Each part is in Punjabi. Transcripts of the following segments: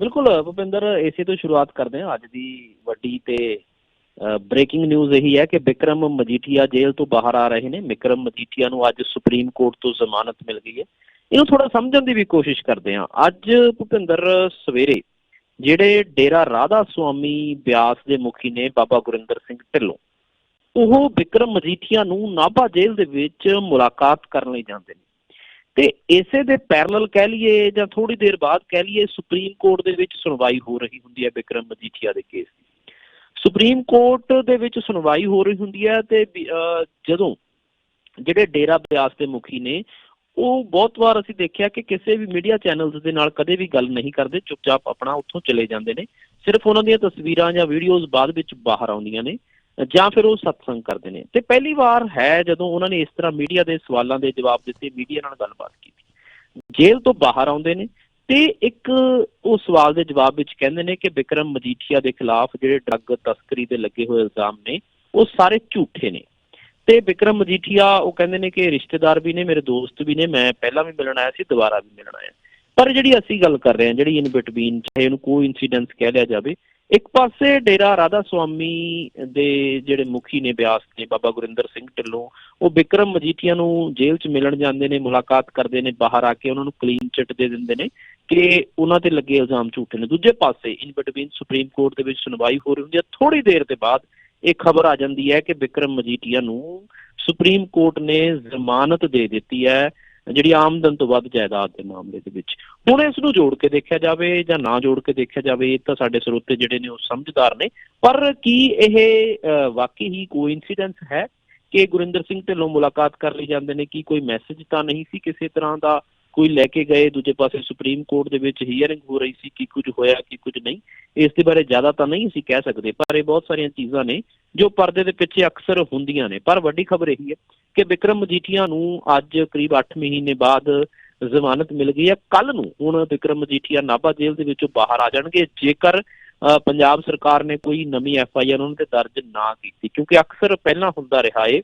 ਬਿਲਕੁਲ, ਭੁਪਿੰਦਰ, ਇਸੇ ਤੋਂ ਸ਼ੁਰੂਆਤ ਕਰਦੇ ਹਾਂ। ਅੱਜ ਦੀ ਵੱਡੀ ਤੇ ਬ੍ਰੇਕਿੰਗ ਨਿਊਜ਼ ਇਹੀ ਹੈ ਕਿ ਵਿਕਰਮ ਮਜੀਠੀਆ ਜੇਲ੍ਹ ਤੋਂ ਬਾਹਰ ਆ ਰਹੇ ਨੇ। ਵਿਕਰਮ ਮਜੀਠੀਆ ਨੂੰ ਅੱਜ ਸੁਪਰੀਮ ਕੋਰਟ ਤੋਂ ਜ਼ਮਾਨਤ ਮਿਲ ਗਈ ਹੈ। ਇਹਨੂੰ ਥੋੜਾ ਸਮਝਣ ਦੀ ਵੀ ਕੋਸ਼ਿਸ਼ ਕਰਦੇ ਹਾਂ। ਅੱਜ, ਭੁਪਿੰਦਰ, ਸਵੇਰੇ ਜਿਹੜੇ ਡੇਰਾ ਰਾਧਾ ਸੁਆਮੀ ਬਿਆਸ ਦੇ ਮੁਖੀ ਨੇ ਬਾਬਾ ਗੁਰਿੰਦਰ ਸਿੰਘ ਢਿੱਲੋਂ, ਉਹ ਵਿਕਰਮ ਮਜੀਠੀਆ ਨੂੰ ਨਾਭਾ ਜੇਲ੍ਹ ਦੇ ਵਿੱਚ ਮੁਲਾਕਾਤ ਕਰਨ ਲਈ ਜਾਂਦੇ ਨੇ। ਤੇ ਇਸੇ ਦੇ ਪੈਰਲਲ ਕਹਿ ਲਈਏ ਜਾਂ ਥੋੜੀ ਦੇਰ ਬਾਅਦ ਕਹਿ ਲਈਏ ਸੁਪਰੀਮ ਕੋਰਟ ਦੇ ਵਿੱਚ ਸੁਣਵਾਈ ਹੋ ਰਹੀ ਹੁੰਦੀ ਹੈ ਵਿਕਰਮ ਮਜੀਠੀਆ ਦੇ ਕੇਸ ਦੀ। ਸੁਪਰੀਮ ਕੋਰਟ ਦੇ ਵਿੱਚ ਸੁਣਵਾਈ ਹੋ ਰਹੀ ਹੁੰਦੀ ਹੈ ਤੇ ਜਦੋਂ ਜਿਹੜੇ ਡੇਰਾ ਬਿਆਸ ਦੇ ਮੁਖੀ ਨੇ, ਉਹ ਬਹੁਤ ਵਾਰ ਅਸੀਂ ਦੇਖਿਆ ਕਿ ਕਿਸੇ ਵੀ ਮੀਡੀਆ ਚੈਨਲਸ ਦੇ ਨਾਲ ਕਦੇ ਵੀ ਗੱਲ ਨਹੀਂ ਕਰਦੇ, ਚੁੱਪਚਾਪ ਆਪਣਾ ਉੱਥੋਂ ਚਲੇ ਜਾਂਦੇ ਨੇ। ਸਿਰਫ ਉਹਨਾਂ ਦੀਆਂ ਤਸਵੀਰਾਂ ਜਾਂ ਵੀਡੀਓਜ਼ ਬਾਅਦ ਵਿੱਚ ਬਾਹਰ ਆਉਂਦੀਆਂ ਨੇ। ਜਾਂ ਫਿਰ ਉਹ ਸਤਸੰਗ ਕਰਦੇ ਨੇ। ਤੇ ਪਹਿਲੀ ਵਾਰ ਹੈ ਜਦੋਂ ਉਹਨਾਂ ਨੇ ਇਸ ਤਰ੍ਹਾਂ ਮੀਡੀਆ ਦੇ ਸਵਾਲਾਂ ਦੇ ਜਵਾਬ ਦਿੱਤੇ, ਮੀਡੀਆ ਨਾਲ ਗੱਲਬਾਤ ਕੀਤੀ। ਜੇਲ੍ਹ ਤੋਂ ਬਾਹਰ ਆਉਂਦੇ ਨੇ ਤੇ ਇੱਕ ਉਹ ਸਵਾਲ ਦੇ ਜਵਾਬ ਵਿੱਚ ਕਹਿੰਦੇ ਨੇ ਕਿ ਵਿਕਰਮ ਮਜੀਠੀਆ ਦੇ ਖਿਲਾਫ ਜਿਹੜੇ ਡਰੱਗ ਤਸਕਰੀ ਦੇ ਲੱਗੇ ਹੋਏ ਇਲਜ਼ਾਮ ਨੇ, ਉਹ ਸਾਰੇ ਝੂਠੇ ਨੇ। ਤੇ ਵਿਕਰਮ ਮਜੀਠੀਆ ਉਹ ਕਹਿੰਦੇ ਨੇ ਕਿ ਰਿਸ਼ਤੇਦਾਰ ਵੀ ਨੇ, ਮੇਰੇ ਦੋਸਤ ਵੀ ਨੇ, ਮੈਂ ਪਹਿਲਾਂ ਵੀ ਮਿਲਣ ਆਇਆ ਸੀ, ਦੁਬਾਰਾ ਵੀ ਮਿਲਣ ਆਇਆ। ਪਰ ਜਿਹੜੀ ਅਸੀਂ ਗੱਲ ਕਰ ਰਹੇ ਹਾਂ, ਜਿਹੜੀ ਇਨ ਬਿਟਵੀਨ ਚਾਹੇ ਉਹਨੂੰ ਕੋਈ ਇਨਸੀਡੈਂਸ ਕਹਿ ਲਿਆ ਜਾਵੇ ਇੱਕ ਪਾਸੇ ਡੇਰਾ ਰਾਧਾ ਸੁਆਮੀ ਦੇ ਜਿਹੜੇ ਮੁਖੀ ਨੇ ਬਿਆਸ ਦੇ ਬਾਬਾ ਗੁਰਿੰਦਰ ਸਿੰਘ ਢਿੱਲੋਂ, ਉਹ ਵਿਕਰਮ ਮਜੀਠੀਆ ਨੂੰ ਜੇਲ੍ਹ 'ਚ ਮਿਲਣ ਜਾਂਦੇ ਨੇ, ਮੁਲਾਕਾਤ ਕਰਦੇ ਨੇ, ਬਾਹਰ ਆ ਕੇ ਉਹਨਾਂ ਨੂੰ ਕਲੀਨ ਚਿੱਟ ਦੇ ਦਿੰਦੇ ਨੇ ਕਿ ਉਹਨਾਂ ਤੇ ਲੱਗੇ ਇਲਜ਼ਾਮ ਝੂਠੇ ਨੇ। ਦੂਜੇ ਪਾਸੇ ਇਨ ਬਿਟਵੀਨ ਸੁਪਰੀਮ ਕੋਰਟ ਦੇ ਵਿੱਚ ਸੁਣਵਾਈ ਹੋ ਰਹੀ ਹੁੰਦੀ ਹੈ। ਥੋੜੀ ਦੇਰ ਦੇ ਬਾਅਦ ਇਹ ਖਬਰ ਆ ਜਾਂਦੀ ਹੈ ਕਿ ਵਿਕਰਮ ਮਜੀਠੀਆ ਨੂੰ ਸੁਪਰੀਮ ਕੋਰਟ ਨੇ ਜ਼ਮਾਨਤ ਦੇ ਦਿੱਤੀ ਹੈ। ਜਿਹੜੀ ਆਮਦਨ ਤੋਂ ਵੱਧ ਜਾਇਦਾਦ ਦੇ ਮਾਮਲੇ ਦੇ ਵਿੱਚ। ਹੁਣ ਇਸ ਨੂੰ ਜੋੜ ਕੇ ਦੇਖਿਆ ਜਾਵੇ ਜਾਂ ਨਾ ਜੋੜ ਕੇ ਦੇਖਿਆ ਜਾਵੇ ਇਹ ਤਾਂ ਸਾਡੇ ਸਰੋਤੇ ਜਿਹੜੇ ਨੇ ਉਹ ਸਮਝਦਾਰ ਨੇ। ਪਰ ਕੀ ਇਹ ਅਹ, ਵਾਕਈ ਹੀ ਕੋਇਨਸੀਡੈਂਸ ਹੈ ਕਿ ਗੁਰਿੰਦਰ ਸਿੰਘ ਢਿੱਲੋਂ ਮੁਲਾਕਾਤ ਕਰ ਲਈ ਜਾਂਦੇ ਨੇ? ਕੀ ਕੋਈ ਮੈਸੇਜ ਤਾਂ ਨਹੀਂ ਸੀ ਕਿਸੇ ਤਰ੍ਹਾਂ ਦਾ? ਕੋਈ ਲੈ ਕੇ ਗਏ ਦੂਜੇ ਪਾਸੇ ਸੁਪਰੀਮ ਕੋਰਟ ਦੇ ਵਿੱਚ ਹੀਅਰਿੰਗ ਹੋ ਰਹੀ ਸੀ ਕਿ ਕੁਝ ਹੋਇਆ ਕਿ ਕੁਝ ਨਹੀਂ ਇਸ ਦੇ ਬਾਰੇ ਜ਼ਿਆਦਾ ਤਾਂ ਨਹੀਂ ਅਸੀਂ ਕਹਿ ਸਕਦੇ ਪਰ ਇਹ ਬਹੁਤ ਸਾਰੀਆਂ ਚੀਜ਼ਾਂ ਨੇ ਜੋ ਪਰਦੇ ਦੇ ਪਿੱਛੇ ਅਕਸਰ ਹੁੰਦੀਆਂ ਨੇ। ਪਰ ਵੱਡੀ ਖਬਰ ਇਹੀ ਹੈ ਕਿ ਵਿਕਰਮ ਮਜੀਠੀਆ ਨੂੰ ਅੱਜ ਕਰੀਬ 8 ਮਹੀਨੇ ਬਾਅਦ ਜ਼ਮਾਨਤ ਮਿਲ ਗਈ ਹੈ। ਕੱਲ ਨੂੰ ਹੁਣ ਵਿਕਰਮ ਮਜੀਠੀਆ ਨਾਭਾ ਜੇਲ੍ਹ ਦੇ ਵਿੱਚੋਂ ਬਾਹਰ ਆ ਜਾਣਗੇ ਜੇਕਰ ਅ, ਪੰਜਾਬ ਸਰਕਾਰ ਨੇ ਕੋਈ ਨਵੀਂ ਐਫ ਆਈ ਆਰ ਉਹਨਾਂ ਤੇ ਦਰਜ ਨਾ ਕੀਤੀ। ਕਿਉਂਕਿ ਅਕਸਰ ਪਹਿਲਾਂ ਹੁੰਦਾ ਰਿਹਾ ਏ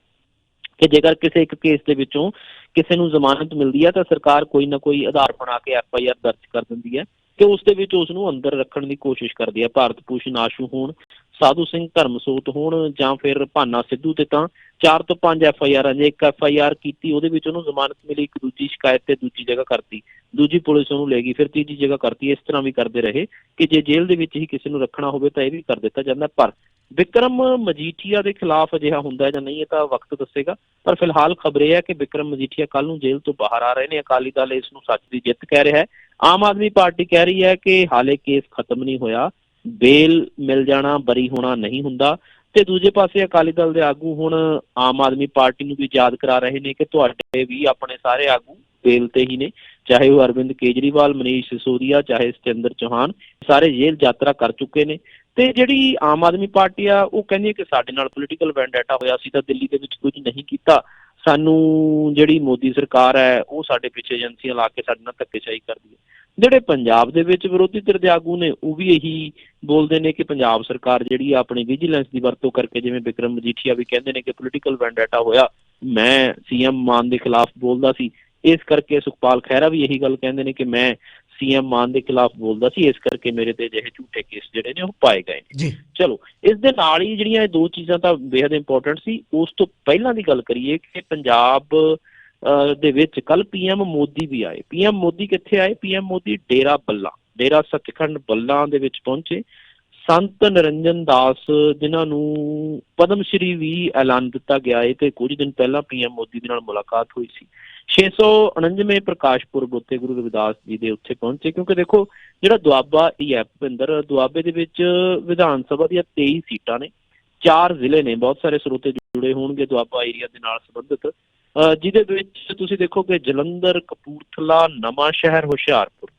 ਕਿ ਜੇਕਰ ਕਿਸੇ ਇੱਕ ਕੇਸ ਦੇ ਵਿੱਚੋਂ ਕਿਸੇ ਨੂੰ ਜ਼ਮਾਨਤ ਮਿਲਦੀ ਹੈ ਤਾਂ ਸਰਕਾਰ ਕੋਈ ਨਾ ਕੋਈ ਆਧਾਰ ਬਣਾ ਕੇ ਐਫ ਆਈ ਆਰ ਦਰਜ ਕਰ ਦਿੰਦੀ ਹੈ ਕਿ ਉਸ ਦੇ ਵਿੱਚ ਉਸ ਨੂੰ ਅੰਦਰ ਰੱਖਣ ਦੀ ਕੋਸ਼ਿਸ਼ ਕਰਦੀ ਹੈ। ਭਾਰਤ ਭੂਸ਼ਣ ਆਸ਼ੂ ਹੋਣ ਸਾਧੂ ਸਿੰਘ ਧਰਮਸੋਤ ਹੋਣ ਜਾਂ ਫਿਰ ਭਾਨਾ ਸਿੱਧੂ ਤੇ ਤਾਂ ਚਾਰ ਤੋਂ ਪੰਜ ਐਫ ਆਈ ਆਰ ਜੇ ਇੱਕ ਐਫ ਆਈ ਆਰ ਕੀਤੀ, ਉਹਦੇ ਵਿੱਚ ਉਹਨੂੰ ਜ਼ਮਾਨਤ ਮਿਲੀ, ਇੱਕ ਦੂਜੀ ਸ਼ਿਕਾਇਤ ਤੇ ਦੂਜੀ ਜਗ੍ਹਾ ਕਰਤੀ। ਦੂਜੀ ਪੁਲਿਸ ਉਹਨੂੰ ਲੈ ਗਈ, ਫਿਰ ਤੀਜੀ ਜਗ੍ਹਾ ਕਰਤੀ। ਇਸ ਤਰ੍ਹਾਂ ਵੀ ਕਰਦੇ ਰਹੇ ਕਿ ਜੇ ਜੇਲ੍ਹ ਦੇ ਵਿੱਚ ਹੀ ਕਿਸੇ ਨੂੰ ਰੱਖਣਾ ਹੋਵੇ ਤਾਂ ਇਹ ਵੀ ਕਰ ਦਿੱਤਾ ਜਾਂਦਾ। ਪਰ ਵਿਕਰਮ ਮਜੀਠੀਆ ਦੇ ਖਿਲਾਫ ਅਜਿਹਾ ਹੁੰਦਾ ਜਾਂ ਨਹੀਂ, ਇਹ ਤਾਂ ਵਕਤ ਦੱਸੇਗਾ। ਪਰ ਫਿਲਹਾਲ ਖਬਰ ਇਹ ਹੈ ਕਿ ਵਿਕਰਮ ਮਜੀਠੀਆ ਕੱਲ ਨੂੰ ਜੇਲ੍ਹ ਤੋਂ ਬਾਹਰ ਆ ਰਹੇ ਨੇ। ਅਕਾਲੀ ਦਲ ਇਸ ਨੂੰ ਸੱਚ ਦੀ ਜਿੱਤ ਕਹਿ ਰਿਹਾ ਹੈ। ਆਮ ਆਦਮੀ ਪਾਰਟੀ ਕਹਿ ਰਹੀ ਹੈ ਕਿ ਹਾਲੇ ਕੇਸ ਖਤਮ ਨਹੀਂ ਹੋਇਆ। ਬੇਲ ਮਿਲ ਜਾਣਾ, ਬਰੀ ਹੋਣਾ ਨਹੀਂ ਹੁੰਦਾ। ਤੇ ਦੂਜੇ ਪਾਸੇ ਅਕਾਲੀ ਦਲ ਦੇ ਆਗੂ ਹੁਣ ਆਮ ਆਦਮੀ ਪਾਰਟੀ ਨੂੰ ਵੀ ਯਾਦ ਕਰਾ ਰਹੇ ਨੇ ਕਿ ਤੁਹਾਡੇ ਵੀ ਆਪਣੇ ਸਾਰੇ ਆਗੂ ਬੇਲ ਤੇ ਹੀ ਨੇ। ਚਾਹੇ ਉਹ ਅਰਵਿੰਦ ਕੇਜਰੀਵਾਲ, ਮਨੀਸ਼ ਸਿਸੋਦੀਆ, ਚਾਹੇ ਸਤਿੰਦਰ ਚੌਹਾਨ, ਸਾਰੇ ਜੇਲ੍ਹ ਯਾਤਰਾ ਕਰ ਚੁੱਕੇ ਨੇ। ਤੇ ਜਿਹੜੀ ਆਮ ਆਦਮੀ ਪਾਰਟੀ ਆ, ਉਹ ਕਹਿੰਦੀ ਹੈ ਕਿ ਸਾਡੇ ਨਾਲ ਪੋਲੀਟੀਕਲ ਵੈਂਡੈਟਾ ਹੋਇਆ ਸੀ ਤਾਂ ਦਿੱਲੀ ਦੇ ਵਿੱਚ ਕੁਝ ਨਹੀਂ ਕੀਤਾ। ਸਾਨੂੰ ਜਿਹੜੀ ਮੋਦੀ ਸਰਕਾਰ ਹੈ, ਉਹ ਸਾਡੇ ਪਿੱਛੇ ਏਜੰਸੀਆਂ ਲਾ ਕੇ ਸਾਡੇ ਨਾਲ ਧੱਕੇਸ਼ਾਹੀ ਕਰਦੀ ਹੈ। ਜਿਹੜੇ ਪੰਜਾਬ ਦੇ ਵਿੱਚ ਵਿਰੋਧੀ ਧਿਰ ਦੇ ਆਗੂ ਨੇ, ਉਹ ਵੀ ਇਹੀ ਬੋਲਦੇ ਨੇ ਕਿ ਪੰਜਾਬ ਸਰਕਾਰ ਜਿਹੜੀ ਆ ਆਪਣੀ ਵਿਜੀਲੈਂਸ ਦੀ ਵਰਤੋਂ ਕਰਕੇ, ਜਿਵੇਂ ਵਿਕਰਮ ਮਜੀਠੀਆ ਵੀ ਕਹਿੰਦੇ ਨੇ ਕਿ ਪੋਲੀਟੀਕਲ ਵੈਂਡੇਟਾ ਹੋਇਆ, ਮੈਂ ਸੀਐਮ ਮਾਨ ਦੇ ਖਿਲਾਫ ਬੋਲਦਾ ਸੀ। ਇਸ ਕਰਕੇ ਸੁਖਪਾਲ ਖਹਿਰਾ ਵੀ ਇਹੀ ਗੱਲ ਕਹਿੰਦੇ ਨੇ ਕਿ ਮੈਂ ਸੀਐਮ ਮਾਨ ਦੇ ਖਿਲਾਫ ਬੋਲਦਾ ਸੀ ਇਸ ਕਰਕੇ ਮੇਰੇ ਤੇ ਅਜਿਹੇ ਝੂਠੇ ਕੇਸ ਜਿਹੜੇ ਨੇ ਉਹ ਪਾਏ ਗਏ ਨੇ। ਜੀ। ਚਲੋ ਇਸ ਦੇ ਨਾਲ ਹੀ ਜਿਹੜੀਆਂ ਇਹ ਦੋ ਚੀਜ਼ਾਂ ਤਾਂ ਬੇहद ਇੰਪੋਰਟੈਂਟ ਸੀ। ਉਸ ਤੋਂ ਪਹਿਲਾਂ ਦੀ ਗੱਲ ਕਰੀਏ ਕਿ ਪੰਜਾਬ ਦੇ ਵਿੱਚ ਕੱਲ ਪੀਐਮ ਮੋਦੀ ਵੀ ਆਏ। ਪੀਐਮ ਮੋਦੀ ਕਿੱਥੇ ਆਏ? ਪੀਐਮ ਮੋਦੀ ਡੇਰਾ ਬੱਲਾ ਡੇਰਾ ਸੱਚਖੰਡ ਬੱਲਾ ਦੇ ਵਿੱਚ ਪਹੁੰਚੇ। ਸੰਤ ਨਿਰੰਜਨ ਦਾਸ ਜਿਨ੍ਹਾਂ ਨੂੰ ਪਦਮ ਸ਼੍ਰੀ ਵੀ ਐਲਾਨ ਦਿੱਤਾ ਗਿਆ ਹੈ ਤੇ ਕੁਝ ਦਿਨ ਪਹਿਲਾਂ ਪੀਐਮ ਮੋਦੀ ਦੇ ਨਾਲ ਮੁਲਾਕਾਤ ਹੋਈ ਸੀ। 649ਵੇਂ ਪ੍ਰਕਾਸ਼ ਪੁਰਬ ਉੱਤੇ ਗੁਰੂ ਰਵਿਦਾਸ ਜੀ ਦੇ ਉੱਥੇ ਪਹੁੰਚੇ, ਕਿਉਂਕਿ ਦੇਖੋ ਜਿਹੜਾ ਦੁਆਬਾ ਇਹ ਹੈ ਭਿੰਦਰ ਦੁਆਬੇ ਦੇ ਵਿੱਚ ਵਿਧਾਨ ਸਭਾ ਦੀਆਂ 23 ਸੀਟਾਂ ਨੇ, ਚਾਰ ਜ਼ਿਲ੍ਹੇ ਨੇ, ਬਹੁਤ ਸਾਰੇ ਸਰੋਤੇ ਜੁੜੇ ਹੋਣਗੇ ਦੁਆਬਾ ਏਰੀਆ ਦੇ ਨਾਲ ਸੰਬੰਧਿਤ। ਅਹ ਜਿਹਦੇ ਵਿੱਚ ਤੁਸੀਂ ਦੇਖੋਗੇ ਜਲੰਧਰ, ਕਪੂਰਥਲਾ ਨਵਾਂ ਸ਼ਹਿਰ ਹੁਸ਼ਿਆਰਪੁਰ,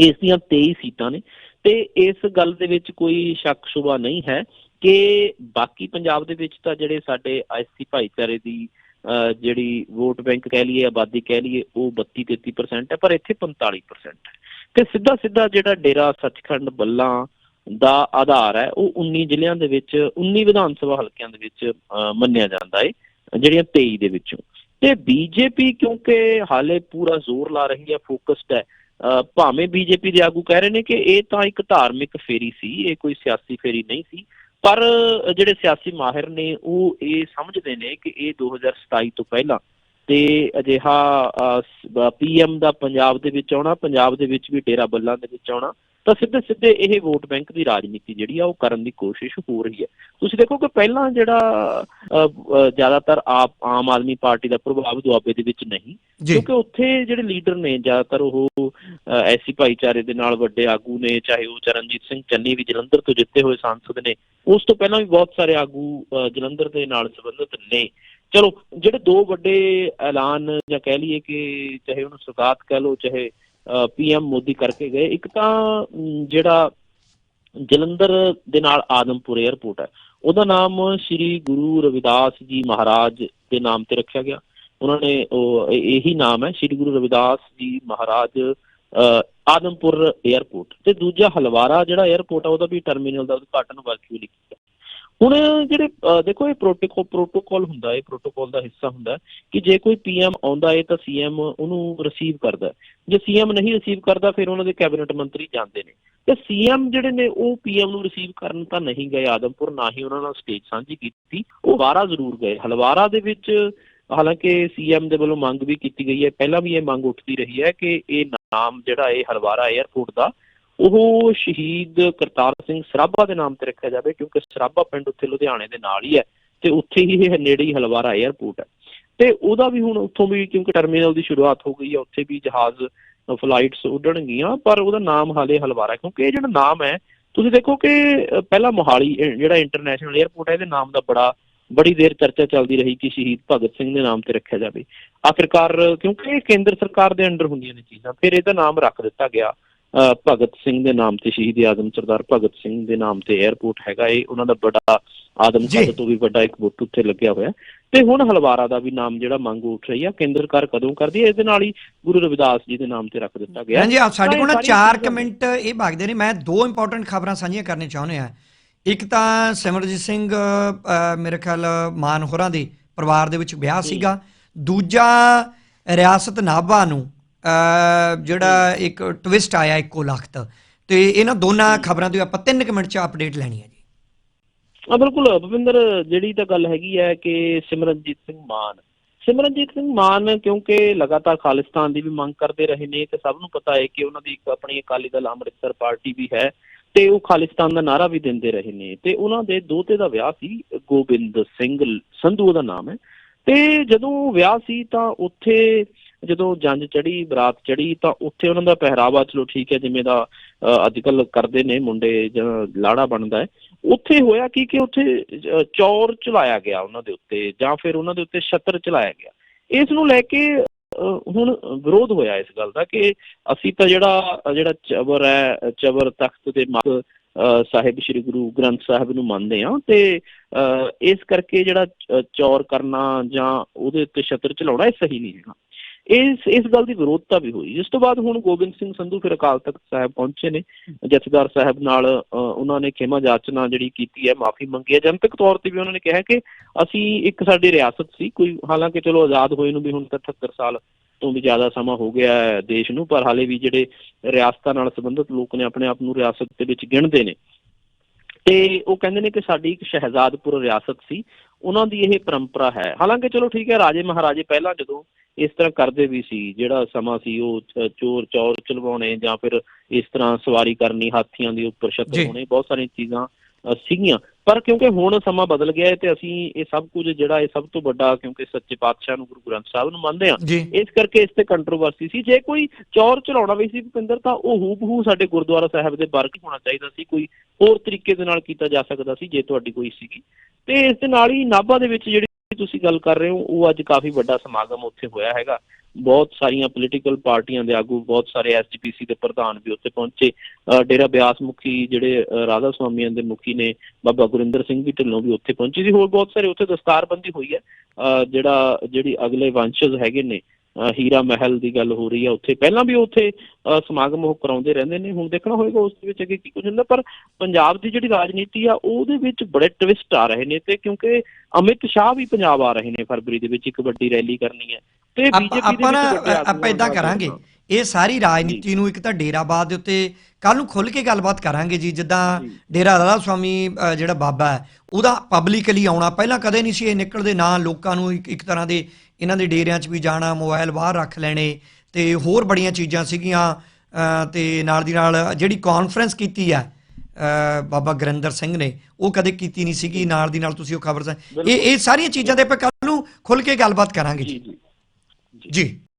ਇਸ ਦੀਆਂ 23 ਸੀਟਾਂ ਨੇ। ਤੇ ਇਸ ਗੱਲ ਦੇ ਵਿੱਚ ਕੋਈ ਸ਼ੱਕ ਸ਼ੁਬਾ ਨਹੀਂ ਹੈ ਕਿ ਬਾਕੀ ਪੰਜਾਬ ਦੇ ਵਿੱਚ ਤਾਂ ਜਿਹੜੇ ਸਾਡੇ ਐਸਸੀ ਭਾਈਚਾਰੇ ਦੀ ਜਿਹੜੀ ਵੋਟ ਬੈਂਕ ਕਹਿ ਲਈਏ ਆਬਾਦੀ ਕਹਿ ਲਈਏ ਉਹ 32 33% ਹੈ ਪਰ ਇੱਥੇ 45% ਹੈ। ਤੇ ਸਿੱਧਾ ਸਿੱਧਾ ਜਿਹੜਾ ਡੇਰਾ ਸੱਚਖੰਡ ਬੱਲਾਂ ਦਾ ਆਧਾਰ ਹੈ ਉਹ 19 ਜ਼ਿਲ੍ਹਿਆਂ ਦੇ ਵਿੱਚ 19 ਵਿਧਾਨ ਸਭਾ ਹਲਕਿਆਂ ਦੇ ਵਿੱਚ ਅਹ, ਮੰਨਿਆ ਜਾਂਦਾ ਹੈ ਜਿਹੜੀਆਂ 23 ਦੇ ਵਿੱਚੋਂ। ਤੇ ਬੀਜੇਪੀ ਕਿਉਂਕਿ ਹਾਲੇ ਪੂਰਾ ਜ਼ੋਰ ਲਾ ਰਹੀ ਹੈ ਫੋਕਸਡ ਹੈ ਅਹ ਭਾਵੇਂ ਬੀਜੇਪੀ ਦੇ ਆਗੂ ਕਹਿ ਰਹੇ ਨੇ ਕਿ ਇਹ ਤਾਂ ਇੱਕ ਧਾਰਮਿਕ ਫੇਰੀ ਸੀ ਇਹ ਕੋਈ ਸਿਆਸੀ ਫੇਰੀ ਨਹੀਂ ਸੀ ਪਰ ਜਿਹੜੇ ਸਿਆਸੀ ਮਾਹਿਰ ਨੇ ਉਹ ਇਹ ਸਮਝਦੇ ਨੇ ਕਿ ਇਹ 2027 ਤੋਂ ਪਹਿਲਾਂ ਤੇ ਅਜਿਹਾ ਪੀਐਮ ਦਾ ਪੰਜਾਬ ਦੇ ਵਿੱਚ ਆਉਣਾ ਪੰਜਾਬ ਦੇ ਵਿੱਚ ਵੀ ਡੇਰਾ ਬੱਲਾਂ ਦੇ ਵਿੱਚ ਆਉਣਾ ਤਾਂ ਸਿੱਧੇ ਸਿੱਧੇ ਇਹ ਵੋਟ ਬੈਂਕ ਦੀ ਰਾਜਨੀਤੀ ਜਿਹੜੀ ਆ ਉਹ ਕਰਨ ਦੀ ਕੋਸ਼ਿਸ਼ ਹੋ ਰਹੀ ਹੈ। ਤੁਸੀਂ ਦੇਖੋ ਕਿ ਪਹਿਲਾਂ ਜਿਹੜਾ ਜ਼ਿਆਦਾਤਰ ਆਪ ਆਮ ਆਦਮੀ ਪਾਰਟੀ ਦਾ ਪ੍ਰਭਾਵ ਦੁਆਬੇ ਦੇ ਵਿੱਚ ਨਹੀਂ ਕਿਉਂਕਿ ਉੱਥੇ ਜਿਹੜੇ ਲੀਡਰ ਨੇ ਜ਼ਿਆਦਾਤਰ ਉਹ ਐਸੀ ਭਾਈਚਾਰੇ ਦੇ ਨਾਲ ਵੱਡੇ ਆਗੂ ਨੇ ਚਾਹੇ ਉਹ ਚਰਨਜੀਤ ਸਿੰਘ ਚੰਨੀ ਵੀ ਜਲੰਧਰ ਤੋਂ ਜਿੱਤੇ ਹੋਏ ਸਾਂਸਦ ਨੇ ਉਸ ਤੋਂ ਪਹਿਲਾਂ ਵੀ ਬਹੁਤ ਸਾਰੇ ਆਗੂ ਜਲੰਧਰ ਦੇ ਨਾਲ ਸੰਬੰਧਿਤ ਨੇ। ਚਲੋ ਜਿਹੜੇ ਦੋ ਵੱਡੇ ਐਲਾਨ ਜਾਂ ਕਹਿ ਲਈਏ ਕਿ ਚਾਹੇ ਉਹਨੂੰ ਸੁਗਾਤ ਕਹਿ ਲਓ ਚਾਹੇ ਪੀਐਮ ਮੋਦੀ ਕਰਕੇ ਗਏ ਇੱਕ ਤਾਂ ਜਿਹੜਾ ਜਲੰਧਰ ਦੇ ਨਾਲ ਆਦਮਪੁਰ 에ਅਰਪੋਰਟ ਹੈ ਉਹਦਾ ਨਾਮ ਸ੍ਰੀ ਗੁਰੂ ਰਵਿਦਾਸ ਜੀ ਮਹਾਰਾਜ ਦੇ ਨਾਮ ਤੇ ਰੱਖਿਆ ਗਿਆ। ਉਹਨਾਂ ਨੇ ਉਹ ਇਹੀ ਨਾਮ ਹੈ ਸ੍ਰੀ ਗੁਰੂ ਰਵਿਦਾਸ ਜੀ ਮਹਾਰਾਜ ਅਹ, ਆਦਮਪੁਰ 에ਅਰਪੋਰਟ ਤੇ ਦੂਜਾ ਹਲਵਾਰਾ ਜਿਹੜਾ 에ਅਰਪੋਰਟ ਆ, ਉਹਦਾ ਵੀ ਟਰਮੀਨਲ ਦਾ ਉਦਘਾਟਨ ਵਰਚੁਅਲੀ ਕੀਤਾ। ਹੁਣ ਜਿਹੜੇ ਦੇਖੋ ਇਹ ਪ੍ਰੋਟੋਕੋਲ ਪ੍ਰੋਟੋਕੋਲ ਹੁੰਦਾ ਹੈ ਪ੍ਰੋਟੋਕੋਲ ਦਾ ਹਿੱਸਾ ਹੁੰਦਾ ਕਿ ਜੇ ਕੋਈ ਪੀਐਮ ਆਉਂਦਾ ਹੈ ਤਾਂ ਸੀਐਮ ਉਹਨੂੰ ਰਿਸੀਵ ਕਰਦਾ ਹੈ। ਜੇ ਸੀਐਮ ਨਹੀਂ ਰਿਸੀਵ ਕਰਦਾ, ਫਿਰ ਉਹਨਾਂ ਦੇ ਕੈਬਨਿਟ ਮੰਤਰੀ ਜਾਂਦੇ ਨੇ। ਤੇ ਸੀਐਮ ਜਿਹੜੇ ਨੇ, ਉਹ ਪੀਐਮ ਨੂੰ ਰਿਸੀਵ ਕਰਨ ਤਾਂ ਨਹੀਂ ਗਏ ਆਦਮਪੁਰ, ਨਾ ਹੀ ਉਹਨਾਂ ਨਾਲ ਸਟੇਜ ਸਾਂਝੀ ਕੀਤੀ, ਉਹ ਵਾਰਾ ਜ਼ਰੂਰ ਗਏ। ਹਲਵਾਰਾ ਦੇ ਵਿੱਚ ਹਾਲਾਂਕਿ ਸੀਐਮ ਦੇ ਵੱਲੋਂ ਮੰਗ ਵੀ ਕੀਤੀ ਗਈ ਹੈ। ਪਹਿਲਾਂ ਵੀ ਇਹ ਮੰਗ ਉੱਠਦੀ ਰਹੀ ਹੈ ਕਿ ਇਹ ਨਾਮ ਜਿਹੜਾ ਇਹ ਹਲਵਾਰਾ 에ਅਰਪੋਰਟ ਦਾ, ਉਹ ਸ਼ਹੀਦ ਕਰਤਾਰ ਸਿੰਘ ਸਰਾਭਾ ਦੇ ਨਾਮ ਤੇ ਰੱਖਿਆ ਜਾਵੇ, ਕਿਉਂਕਿ ਸਰਾਭਾ ਪਿੰਡ ਉੱਥੇ ਲੁਧਿਆਣੇ ਦੇ ਨਾਲ ਹੀ ਹੈ ਤੇ ਉੱਥੇ ਹੀ ਇਹ ਨੇੜੇ ਹੀ ਹਲਵਾਰਾ 에ਅਰਪੋਰਟ ਹੈ। ਤੇ ਉਹਦਾ ਵੀ ਹੁਣ ਉੱਥੋਂ ਵੀ ਕਿਉਂਕਿ ਟਰਮੀਨਲ ਦੀ ਸ਼ੁਰੂਆਤ ਹੋ ਗਈ ਹੈ, ਉੱਥੇ ਵੀ ਜਹਾਜ਼ ਫਲਾਈਟਸ ਉੱਡਣਗੀਆਂ, ਪਰ ਉਹਦਾ ਨਾਮ ਹਾਲੇ ਹਲਵਾਰਾ ਕਿਉਂਕਿ ਇਹ ਜਿਹੜਾ ਨਾਮ ਹੈ, ਤੁਸੀਂ ਦੇਖੋ ਕਿ ਪਹਿਲਾਂ ਮੋਹਾਲੀ ਜਿਹੜਾ ਇੰਟਰਨੈਸ਼ਨਲ 에ਅਰਪੋਰਟ ਹੈ, ਇਹਦੇ ਨਾਮ ਦਾ ਬੜਾ ਬੜੀ ਦੇਰ ਚਰਚਾ ਚੱਲਦੀ ਰਹੀ ਕਿ ਸ਼ਹੀਦ ਭਗਤ ਸਿੰਘ ਦੇ ਨਾਮ ਤੇ ਰੱਖਿਆ ਜਾਵੇ। ਆਖਿਰਕਾਰ ਕਿਉਂਕਿ ਇਹ ਕੇਂਦਰ ਸਰਕਾਰ ਦੇ ਅੰਡਰ ਹੁੰਦੀਆਂ ਨੇ ਚੀਜ਼ਾਂ ਫਿਰ ਇਹਦਾ ਨਾਮ ਰੱਖ ਦਿੱਤਾ ਗਿਆ। ਭਗਤ ਸਿੰਘ ਦੇ ਨਾਮ ਤੇ ਸ਼ਹੀਦ ਆਜ਼ਮ ਸਰਦਾਰ ਭਗਤ ਸਿੰਘ ਦੇ ਨਾਮ ਤੇ 에ਅਰਪੋਰਟ ਹੈਗਾ ਇਹ ਉਹਨਾਂ ਦਾ ਬੜਾ ਆਦਮ ਜੀ। ਤੋਂ ਵੀ ਵੱਡਾ ਇੱਕ ਬੁੱਤ ਉੱਥੇ ਲੱਗਿਆ ਹੋਇਆ। ਤੇ ਹੁਣ ਹਲਵਾਰਾ ਦਾ ਵੀ ਨਾਮ ਜਿਹੜਾ ਮੰਗ ਉੱਠ ਰਹੀ ਆ ਕੇਂਦਰ ਸਰਕਾਰ ਕਦੋਂ ਕਰਦੀ ਹੈ ਇਹਦੇ ਨਾਲ ਹੀ ਗੁਰੂ ਰਵਿਦਾਸ ਜੀ ਦੇ ਨਾਮ ਤੇ ਰੱਖ ਦਿੱਤਾ ਗਿਆ। ਹਾਂਜੀ ਆ ਸਾਡੇ ਕੋਲ ਨਾ ਤਾਂ ਇਹ ਸਾਰੀਆਂ 4 ਚੀਜ਼ਾਂ ਮਿੰਟ ਇਹ ਭਗਦੇ ਨੇ। ਮੈਂ ਦੋ ਇੰਪੋਰਟੈਂਟ ਖਬਰਾਂ ਸਾਂਝੀਆਂ ਕਰਨੇ ਚਾਹੁੰਦੇ ਆ ਇੱਕ ਤਾਂ ਸਿਮਰਜੀਤ ਸਿੰਘ ਮੇਰੇ ਖਿਆਲ ਮਾਨ ਹੋਰਾਂ ਦੇ ਪਰਿਵਾਰ ਦੇ ਵਿੱਚ ਵਿਆਹ ਸੀਗਾ। ਦੂਜਾ ਰਿਆਸਤ ਨਾਭਾ ਨੂੰ ਜਿਹੜਾ ਇੱਕ ਟਵਿਸਟ ਆਇਆ ਇੱਕੋ ਲਖਤ। ਤੇ ਇਹਨਾਂ ਦੋਨਾਂ ਖਬਰਾਂ ਦੀ ਆਪਾਂ 3 ਮਿੰਟ ਚ ਅਪਡੇਟ ਲੈਣੀ ਹੈ ਜੀ। ਆ ਬਿਲਕੁਲ ਭਵਿੰਦਰ ਜਿਹੜੀ ਤਾਂ ਗੱਲ ਹੈਗੀ ਹੈ ਕਿ ਸਿਮਰਨਜੀਤ ਸਿੰਘ ਮਾਨ। ਸਿਮਰਨਜੀਤ ਸਿੰਘ ਮਾਨ ਕਿਉਂਕਿ ਲਗਾਤਾਰ ਖਾਲਿਸਤਾਨ ਦੀ ਵੀ ਮੰਗ ਕਰਦੇ ਰਹੇ ਨੇ ਤੇ ਸਭ ਨੂੰ ਪਤਾ ਹੈ ਕਿ ਉਹਨਾਂ ਦੀ ਇੱਕ ਆਪਣੀ ਅਕਾਲੀ ਦਲ ਅੰਮ੍ਰਿਤਸਰ ਪਾਰਟੀ ਵੀ ਹੈ। ਤੇ ਉਹ ਖਾਲਿਸਤਾਨ ਦਾ ਨਾਰਾ ਵੀ ਦਿੰਦੇ ਰਹੇ ਨੇ। ਤੇ ਉਹਨਾਂ ਦੇ ਦੋਤੇ ਦਾ ਵਿਆਹ ਸੀ, ਗੋਬਿੰਦ ਸਿੰਘ ਸੰਧੂ ਉਹਦਾ ਨਾਮ ਹੈ। ਤੇ ਜਦੋਂ ਵਿਆਹ ਸੀ ਤਾਂ ਉੱਥੇ ਜਦੋਂ ਜੰਜ ਚੜੀ ਬਰਾਤ ਚੜੀ ਤਾਂ ਉੱਥੇ ਉਹਨਾਂ ਦਾ ਪਹਿਰਾਵਾ, ਚਲੋ ਠੀਕ ਹੈ, ਜਿਵੇਂ ਦਾ ਅੱਜ ਕੱਲ ਕਰਦੇ ਨੇ ਮੁੰਡੇ, ਜਾਂ ਲਾੜਾ ਬਣਦਾ ਹੈ। ਉੱਥੇ ਹੋਇਆ ਕੀ ਕਿ ਉੱਥੇ ਚੌਰ ਚਲਾਇਆ ਗਿਆ ਉਹਨਾਂ ਦੇ ਉੱਤੇ, ਜਾਂ ਫਿਰ ਉਹਨਾਂ ਦੇ ਉੱਤੇ ਛਤਰ ਚਲਾਇਆ ਗਿਆ। ਇਸ ਨੂੰ ਲੈ ਕੇ ਹੁਣ ਵਿਰੋਧ ਹੋਇਆ ਇਸ ਗੱਲ ਦਾ ਕਿ ਅਸੀਂ ਤਾਂ ਜਿਹੜਾ ਜਿਹੜਾ ਚਬਰ ਹੈ ਚਬਰ ਤਖਤ ਦੇ ਮੱਧ ਅ, ਸਾਹਿਬ ਸ੍ਰੀ ਗੁਰੂ ਗ੍ਰੰਥ ਸਾਹਿਬ ਨੂੰ ਮੰਨਦੇ ਆ ਤੇ ਅ, ਇਸ ਕਰਕੇ ਜਿਹੜਾ ਚੌਰ ਕਰਨਾ ਜਾਂ ਉਹਦੇ ਉੱਤੇ ਛਤਰ ਚਲਾਉਣਾ ਇਹ ਸਹੀ ਨਹੀਂ ਹੈਗਾ। ਇਸ ਇਸ ਗੱਲ ਦੀ ਵਿਰੋਧਤਾ ਵੀ ਹੋਈ। ਜਿਸ ਤੋਂ ਬਾਅਦ ਹੁਣ ਗੋਬਿੰਦ ਸਿੰਘ ਸੰਧੂ ਫਿਰ ਅਕਾਲ ਤਖਤ ਸਾਹਿਬ ਪਹੁੰਚੇ ਨੇ। ਜਥੇਦਾਰ ਸਾਹਿਬ ਨਾਲ ਉਹਨਾਂ ਨੇ ਖੇਮਾ ਜਾਚਨਾ ਜਿਹੜੀ ਕੀਤੀ ਹੈ, ਮਾਫੀ ਮੰਗੀ ਹੈ। ਜਨਤਕ ਤੌਰ ਤੇ ਵੀ ਉਹਨਾਂ ਨੇ ਕਿਹਾ ਕਿ ਅਸੀਂ ਇੱਕ ਸਾਡੀ ਰਿਆਸਤ ਸੀ। ਕੋਈ ਹਾਲਾਂਕਿ ਚਲੋ ਆਜ਼ਾਦ ਹੋਏ ਨੂੰ ਵੀ ਹੁਣ ਤਾਂ 78 ਸਾਲ ਤੋਂ ਵੀ ਜ਼ਿਆਦਾ ਸਮਾਂ ਹੋ ਗਿਆ ਹੈ ਦੇਸ਼ ਨੂੰ, ਪਰ ਹਾਲੇ ਵੀ ਜਿਹੜੇ ਰਿਆਸਤਾਂ ਨਾਲ ਸੰਬੰਧਿਤ ਲੋਕ ਨੇ, ਆਪਣੇ ਆਪ ਨੂੰ ਰਿਆਸਤ ਦੇ ਵਿੱਚ ਗਿਣਦੇ ਨੇ। ਤੇ ਉਹ ਕਹਿੰਦੇ ਨੇ ਕਿ ਸਾਡੀ ਇੱਕ ਸ਼ਹਿਜ਼ਾਦਪੁਰ ਰਿਆਸਤ ਸੀ ਉਹਨਾਂ ਦੀ ਇਹ ਪਰੰਪਰਾ ਹੈ ਹਾਲਾਂਕਿ ਚਲੋ ਠੀਕ ਹੈ ਰਾਜੇ ਮਹਾਰਾਜੇ ਪਹਿਲਾਂ ਜਦੋਂ ਇਸ ਤਰ੍ਹਾਂ ਕਰਦੇ ਵੀ ਸੀ ਜਿਹੜਾ ਸਮਾਂ ਸੀ ਉਹ ਚੋਰ ਚੌਰ ਚਲਵਾਉਣੇ ਜਾਂ ਫਿਰ ਇਸ ਤਰ੍ਹਾਂ ਸਵਾਰੀ ਕਰਨੀ ਹਾਥੀਆਂ ਦੇ ਉੱਪਰ ਛਤਰ ਜੀ। ਹੋਣੇ ਬਹੁਤ ਸਾਰੀਆਂ ਚੀਜ਼ਾਂ ਸੀਗੀਆਂ ਪਰ ਕਿਉਂਕਿ ਹੁਣ ਸਮਾਂ ਬਦਲ ਗਿਆ ਹੈ ਤੇ ਅਸੀਂ ਇਹ ਸਭ ਕੁਝ ਜਿਹੜਾ ਇਹ ਸਭ ਤੋਂ ਵੱਡਾ ਕਿਉਂਕਿ ਸੱਚੇ ਪਾਤਸ਼ਾਹ ਨੂੰ ਗੁਰੂ ਗ੍ਰੰਥ ਸਾਹਿਬ ਨੂੰ ਮੰਨਦੇ ਜੀ। ਇਸ ਕਰਕੇ ਇਸ ਤੇ ਕੰਟਰੋਵਰਸੀ ਸੀ। ਜੇ ਕੋਈ ਚੌਰ ਚਲਾਉਣਾ ਵੀ ਸੀ ਭੁਪਿੰਦਰ ਤਾਂ ਉਹ ਹੂਬਹੂ ਸਾਡੇ ਗੁਰਦੁਆਰਾ ਸਾਹਿਬ ਦੇ ਵਰਗ ਹੋਣਾ ਚਾਹੀਦਾ ਸੀ ਕੋਈ ਹੋਰ ਤਰੀਕੇ ਦੇ ਨਾਲ ਕੀਤਾ ਜਾ ਸਕਦਾ ਸੀ ਜੇ ਤੁਹਾਡੀ ਕੋਈ ਸੀਗੀ। ਤੇ ਇਸ ਦੇ ਨਾਲ ਹੀ ਨਾਭਾ ਦੇ ਵਿੱਚ ਜਿਹੜੀ ਤੁਸੀਂ ਗੱਲ ਕਰ ਰਹੇ ਹੋ ਉਹ ਅੱਜ ਕਾਫੀ ਵੱਡਾ ਸਮਾਗਮ ਉੱਥੇ ਹੋਇਆ ਹੈਗਾ। ਬਹੁਤ ਸਾਰੀਆਂ ਪੋਲੀਟੀਕਲ ਪਾਰਟੀਆਂ ਦੇ ਆਗੂ ਬਹੁਤ ਸਾਰੇ ਐਸਜੀਪੀਸੀ ਦੇ ਪ੍ਰਧਾਨ ਵੀ ਉੱਥੇ ਪਹੁੰਚੇ। ਅ, ਡੇਰਾ ਬਿਆਸ ਮੁਖੀ ਜਿਹੜੇ ਰਾਧਾ ਸੁਆਮੀਆਂ ਦੇ ਮੁਖੀ ਨੇ ਬਾਬਾ ਗੁਰਿੰਦਰ ਸਿੰਘ ਵੀ ਢਿੱਲੋਂ ਵੀ ਉੱਥੇ ਪਹੁੰਚੇ ਸੀ। ਹੋਰ ਬਹੁਤ ਸਾਰੇ ਉੱਥੇ ਦਸਤਾਰਬੰਦੀ ਹੋਈ ਹੈ। ਅ, ਜਿਹੜਾ ਜਿਹੜੀ ਅਗਲੇ ਵੰਸ਼ਜ ਹੈਗੇ ਨੇ ਹੀਰਾ ਮਹਿਲ ਦੀ ਗੱਲ ਹੋ ਰਹੀ ਹੈ ਉੱਥੇ ਪਹਿਲਾਂ ਵੀ ਉੱਥੇ ਅ, ਸਮਾਗਮ ਉਹ ਕਰਾਉਂਦੇ ਰਹਿੰਦੇ ਨੇ। ਹੁਣ ਦੇਖਣਾ ਹੋਏਗਾ ਉਸ ਦੇ ਵਿੱਚ ਅੱਗੇ ਕੀ ਕੁਝ ਹੁੰਦਾ ਪਰ ਪੰਜਾਬ ਦੀ ਜਿਹੜੀ ਰਾਜਨੀਤੀ ਆ ਉਹਦੇ ਵਿੱਚ ਬੜੇ ਟਵਿਸਟ ਆ ਰਹੇ ਨੇ ਤੇ ਕਿਉਂਕਿ ਅਮਿਤ ਸ਼ਾਹ ਵੀ ਪੰਜਾਬ ਆ ਰਹੇ ਨੇ ਫਰਵਰੀ ਦੇ ਵਿੱਚ ਇੱਕ ਵੱਡੀ ਰੈਲੀ ਕਰਨੀ ਹੈ। ਤੇ ਆਪਾਂ ਬੀਜੇਪੀ ਨਾ ਆਪਾਂ ਇਦਾਂ ਕਰਾਂਗੇ। ਇਹ ਸਾਰੀ ਰਾਜਨੀਤੀ ਨੂੰ ਇੱਕ ਤਾਂ ਡੇਰਾਬਾਦ ਦੇ ਉੱਤੇ ਕੱਲ ਨੂੰ ਖੁੱਲ ਕੇ ਗੱਲਬਾਤ ਕਰਾਂਗੇ ਜੀ ਜਿੱਦਾਂ। ਡੇਰਾ ਰਾਧਾ ਸੁਆਮੀ ਜਿਹੜਾ ਬਾਬਾ ਹੈ ਉਹਦਾ ਪਬਲਿਕਲੀ ਆਉਣਾ। ਪਹਿਲਾਂ ਕਦੇ ਨਹੀਂ ਸੀ ਇਹ ਨਿਕਲਦੇ ਨਾ ਲੋਕਾਂ ਨੂੰ ਇੱਕ ਤਰ੍ਹਾਂ ਦੇ ਇਹਨਾਂ ਦੇ ਡੇਰਿਆਂ 'ਚ ਵੀ ਜਾਣਾ ਮੋਬਾਈਲ ਬਾਹਰ ਰੱਖ ਲੈਣੇ ਤੇ ਹੋਰ ਬੜੀਆਂ ਚੀਜ਼ਾਂ ਸੀਗੀਆਂ ਤੇ ਨਾਲ ਦੀ ਨਾਲ ਜਿਹੜੀ ਕਾਨਫਰੰਸ ਕੀਤੀ ਆ ਬਾਬਾ ਗੁਰਿੰਦਰ ਸਿੰਘ ਨੇ ਉਹ ਕਦੇ ਕੀਤੀ ਨਹੀਂ ਸੀਗੀ ਨਾਲ ਦੀ ਨਾਲ ਤੁਸੀਂ ਉਹ ਖਬਰ ਇਹ ਇਹ ਸਾਰੀਆਂ ਚੀਜ਼ਾਂ ਦੇ ਆਪਾਂ ਕੱਲ ਨੂੰ ਖੁੱਲ ਕੇ ਗੱਲਬਾਤ ਕਰਾਂਗੇ ਜੀ। ਜੀ।